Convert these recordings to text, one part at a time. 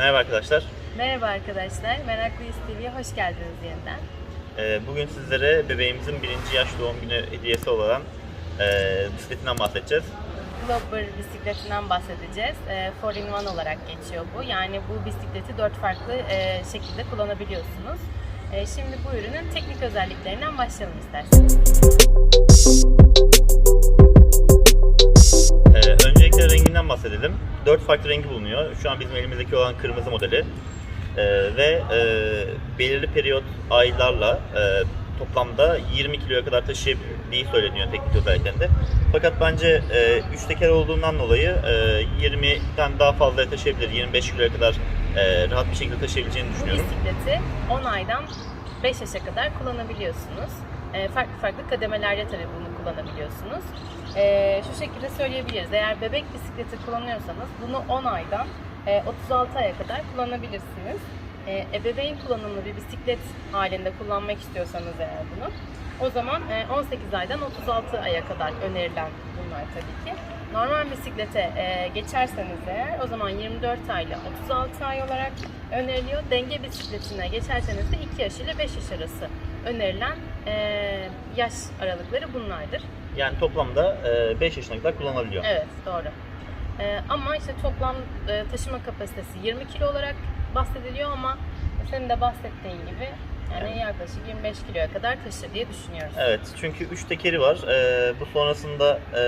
Merhaba arkadaşlar. Merhaba arkadaşlar, Meraklıyız TV'ye hoş geldiniz yeniden. Ee, Bugün sizlere bebeğimizin birinci yaş doğum günü hediyesi olan e, bisikletinden bahsedeceğiz. Clobber bisikletinden bahsedeceğiz. 4-in-1 olarak geçiyor bu. Yani bu bisikleti 4 farklı e, şekilde kullanabiliyorsunuz. E, Şimdi bu ürünün teknik özelliklerinden başlayalım isterseniz. Bahsedelim. Dört farklı rengi bulunuyor. Şu an bizim elimizdeki olan kırmızı modeli. Ee, Ve e, belirli periyot aylarla e, toplamda 20 kiloya kadar taşıyabildiği söyleniyor teknik özelliklerinde. Fakat bence 3 teker olduğundan dolayı e, 20'den daha fazla taşıyabilir. 25 kiloya kadar e, rahat bir şekilde taşıyabileceğini Bu düşünüyorum. bisikleti 10 aydan 5 yaşa kadar kullanabiliyorsunuz. E, farklı farklı kademelerde tabii bunu kullanabiliyorsunuz. E, şu şekilde söyleyebiliriz. Eğer bebek bisikleti kullanıyorsanız bunu 10 aydan e, 36 aya kadar kullanabilirsiniz. E, ebeveyn kullanımlı bir bisiklet halinde kullanmak istiyorsanız eğer bunu o zaman e, 18 aydan 36 aya kadar önerilen bunlar tabii ki. Normal bisiklete e, geçerseniz eğer o zaman 24 ay ile 36 ay olarak öneriliyor. Denge bisikletine geçerseniz de 2 yaş ile 5 yaş arası önerilen e, yaş aralıkları bunlardır. Yani toplamda 5 yaşına kadar kullanılabiliyor. Evet doğru. E, ama işte toplam e, taşıma kapasitesi 20 kilo olarak bahsediliyor ama senin de bahsettiğin gibi yani yaklaşık 25 kiloya kadar taşır diye düşünüyoruz. Evet çünkü 3 tekeri var. Ee, bu sonrasında e,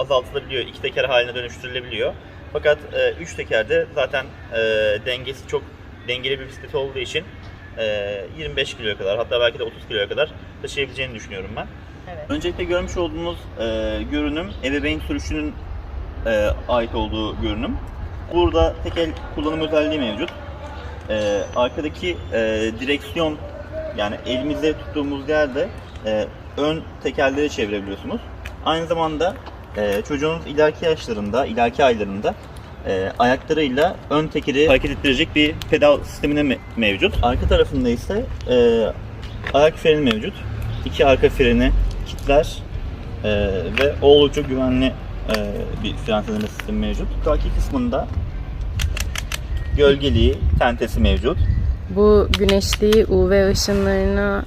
azaltılabiliyor. 2 teker haline dönüştürülebiliyor. Fakat 3 tekerde zaten e, dengesi çok dengeli bir bisiklet olduğu için e, 25 kiloya kadar hatta belki de 30 kiloya kadar taşıyabileceğini düşünüyorum ben. Evet. Öncelikle görmüş olduğunuz e, görünüm ebeveyn sürüşünün e, ait olduğu görünüm. Burada tekel kullanım özelliği mevcut. E, arkadaki e, direksiyon yani elimizde tuttuğumuz yerde e, ön tekerleri çevirebiliyorsunuz. Aynı zamanda e, çocuğunuz ileriki yaşlarında, ileriki aylarında e, ayaklarıyla ön tekeri hareket ettirecek bir pedal sistemine me- mevcut. Arka tarafında ise e, ayak freni mevcut. İki arka freni kitler e, ve oldukça güvenli e, bir frenleme sistemi mevcut. Arka kısmında gölgeliği, tentesi mevcut. Bu güneşliği UV ışınlarına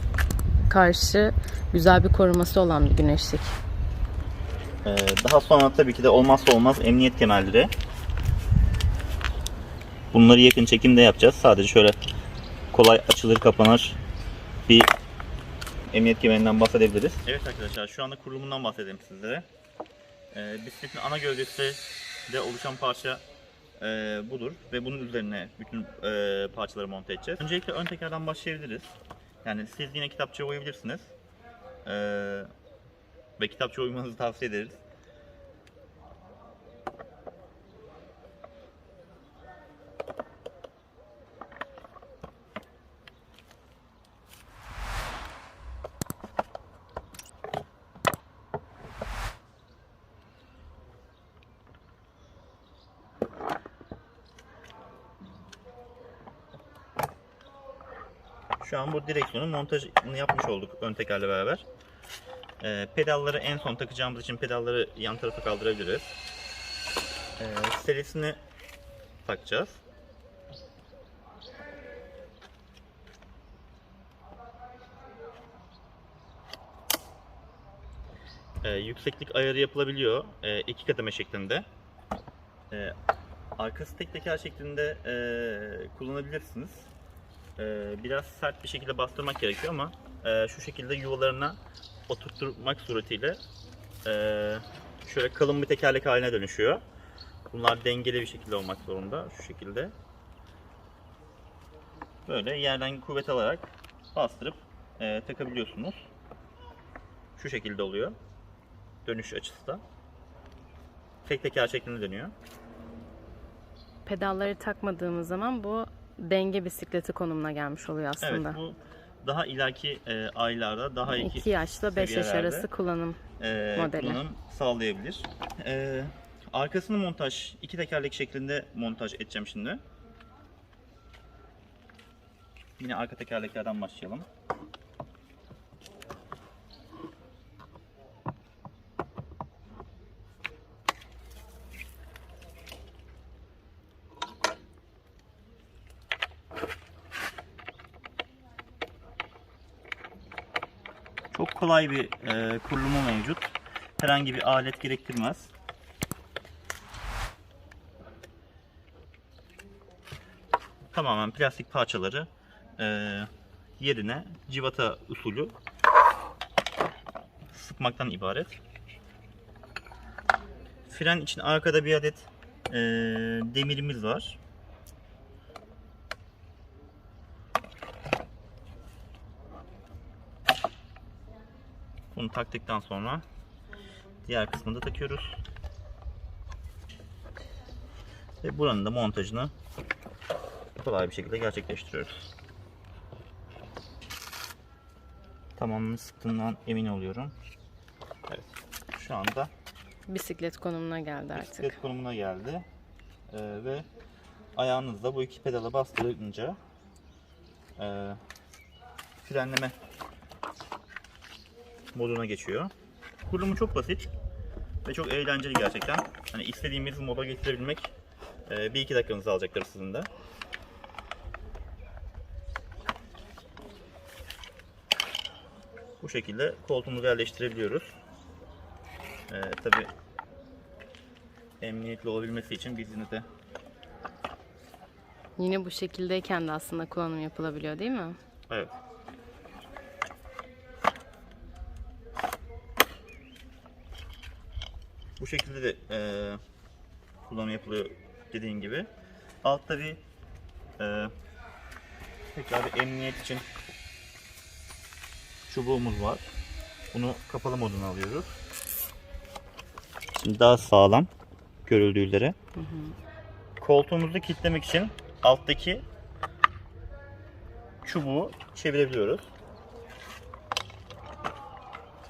karşı güzel bir koruması olan bir güneşlik. Ee, daha sonra tabii ki de olmazsa olmaz emniyet kemerleri. Bunları yakın çekimde yapacağız. Sadece şöyle kolay açılır kapanır bir emniyet kemerinden bahsedebiliriz. Evet arkadaşlar şu anda kurulumundan bahsedeyim sizlere. Ee, bisikletin ana gövdesi de oluşan parça e, budur ve bunun üzerine bütün e, parçaları monte edeceğiz. Öncelikle ön tekerden başlayabiliriz. Yani siz yine kitapçıya uyabilirsiniz. Ee, ve kitapçı uymanızı tavsiye ederiz. Şu an bu direksiyonun montajını yapmış olduk ön tekerle beraber. Ee, pedalları en son takacağımız için pedalları yan tarafa kaldırabiliriz. Ee, serisini takacağız. Ee, yükseklik ayarı yapılabiliyor. Ee, iki kademe şeklinde. Ee, arkası tek teker şeklinde ee, kullanabilirsiniz. Ee, biraz sert bir şekilde bastırmak gerekiyor ama e, şu şekilde yuvalarına oturtturmak suretiyle e, şöyle kalın bir tekerlek haline dönüşüyor. Bunlar dengeli bir şekilde olmak zorunda. Şu şekilde. Böyle yerden kuvvet alarak bastırıp e, takabiliyorsunuz. Şu şekilde oluyor. Dönüş açısı da. Tek teker şeklinde dönüyor. Pedalları takmadığımız zaman bu denge bisikleti konumuna gelmiş oluyor aslında. Evet bu daha ileriki e, aylarda daha iyi 2 yaşla 5 yaş arası kullanım. e, modeli. kullanım sağlayabilir. E, arkasını montaj, iki tekerlek şeklinde montaj edeceğim şimdi. Yine arka tekerleklerden başlayalım. Kolay bir e, kurulumu mevcut. Herhangi bir alet gerektirmez. Tamamen plastik parçaları e, yerine civata usulü sıkmaktan ibaret. Fren için arkada bir adet e, demirimiz var. Bunu taktıktan sonra diğer kısmını da takıyoruz. Ve buranın da montajını kolay bir şekilde gerçekleştiriyoruz. Tamamını sıktığından emin oluyorum. Evet. Şu anda Bisiklet konumuna geldi artık. bisiklet konumuna geldi. Ee, ve ayağınızla bu iki pedala bastırınca e, frenleme moduna geçiyor. Kurulumu çok basit ve çok eğlenceli gerçekten. Hani istediğimiz moda getirebilmek e, bir iki dakikanızı alacaktır sizin de. Bu şekilde koltuğumuzu yerleştirebiliyoruz. Ee, Tabi emniyetli olabilmesi için biz yine de Yine bu şekildeyken de aslında kullanım yapılabiliyor değil mi? evet. Bu şekilde de e, kullanım yapılıyor dediğin gibi. Altta bir e, tekrar bir emniyet için çubuğumuz var. Bunu kapalı moduna alıyoruz. Şimdi daha sağlam görüldüğü üzere. Koltuğumuzu kilitlemek için alttaki çubuğu çevirebiliyoruz.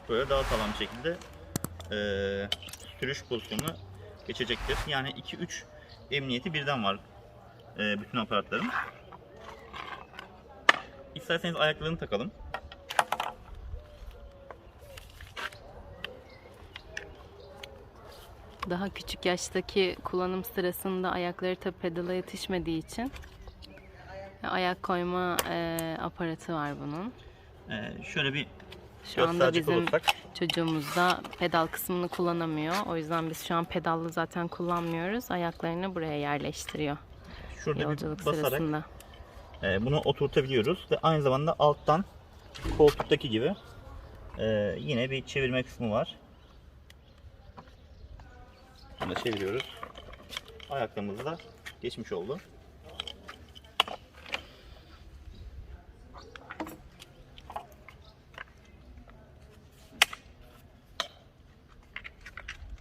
Böyle daha sağlam bir şekilde eee sürüş pozisyonuna geçecektir. Yani 2-3 emniyeti birden var eee, bütün aparatların. İsterseniz ayaklarını takalım. Daha küçük yaştaki kullanım sırasında ayakları tabi pedala yetişmediği için ayak koyma e, aparatı var bunun. Eee, şöyle bir Şu anda gösterecek bizim olursak çocuğumuz da pedal kısmını kullanamıyor. O yüzden biz şu an pedallı zaten kullanmıyoruz. Ayaklarını buraya yerleştiriyor şurada yolculuk bir basarak sırasında. Ee, bunu oturtabiliyoruz ve aynı zamanda alttan koltuktaki gibi e, yine bir çevirme kısmı var. Bunu çeviriyoruz. Ayaklarımız da geçmiş oldu.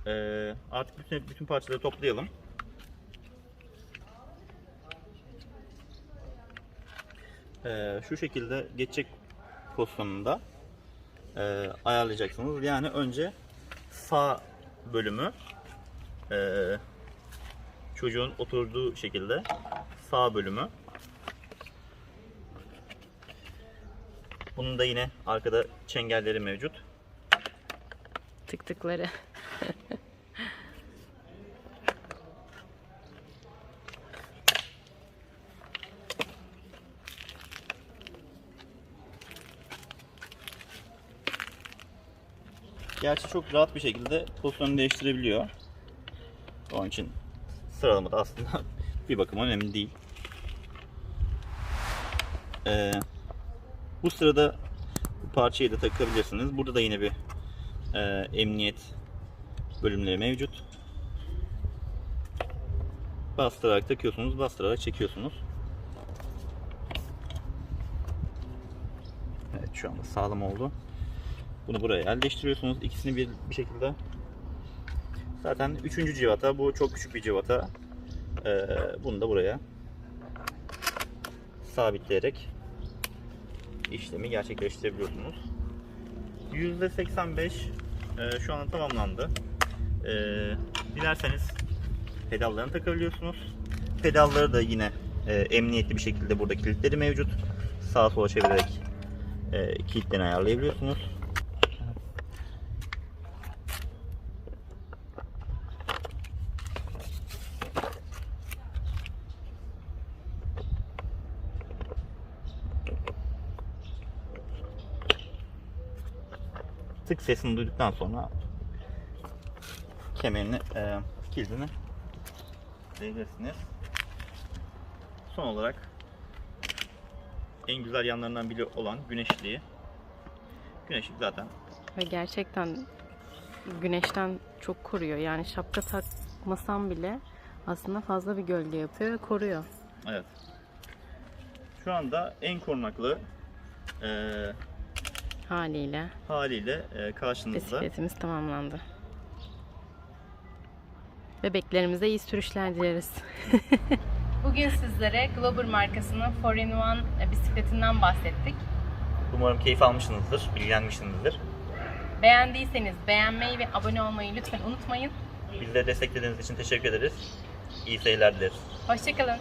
Ee, artık bütün bütün parçaları toplayalım. Ee, şu şekilde geçecek pozisyonunda e, ayarlayacaksınız. Yani önce sağ bölümü e, çocuğun oturduğu şekilde sağ bölümü bunun da yine arkada çengelleri mevcut. Tık Gerçi çok rahat bir şekilde pozisyonu değiştirebiliyor. Onun için sıralamada aslında bir bakıma önemli değil. Ee, bu sırada bu parçayı da takabilirsiniz. Burada da yine bir e, emniyet bölümleri mevcut. Bastırarak takıyorsunuz, bastırarak çekiyorsunuz. Evet şu anda sağlam oldu. Bunu buraya yerleştiriyorsunuz. İkisini bir, bir şekilde. Zaten üçüncü civata. Bu çok küçük bir civata. Ee, bunu da buraya sabitleyerek işlemi gerçekleştirebiliyorsunuz. %85 e, şu an tamamlandı. E, dilerseniz pedallarını takabiliyorsunuz. Pedalları da yine e, emniyetli bir şekilde burada kilitleri mevcut. Sağa sola çevirerek e, kilitlerini ayarlayabiliyorsunuz. Tık sesini duyduktan sonra kemerini, e, kilidini değdirsiniz. Son olarak en güzel yanlarından biri olan güneşliği. Güneşlik zaten Ve gerçekten güneşten çok koruyor. Yani şapka takmasam bile aslında fazla bir gölge yapıyor ve koruyor. evet. Şu anda en korunaklı e, Haliyle. Haliyle e, karşınızda. Bisikletimiz tamamlandı. Bebeklerimize iyi sürüşler dileriz. Bugün sizlere Global markasının 4-in-1 e, bisikletinden bahsettik. Umarım keyif almışsınızdır, bilgilenmişsinizdir. Beğendiyseniz beğenmeyi ve abone olmayı lütfen unutmayın. Bizi de desteklediğiniz için teşekkür ederiz. İyi seyirler dileriz. Hoşçakalın.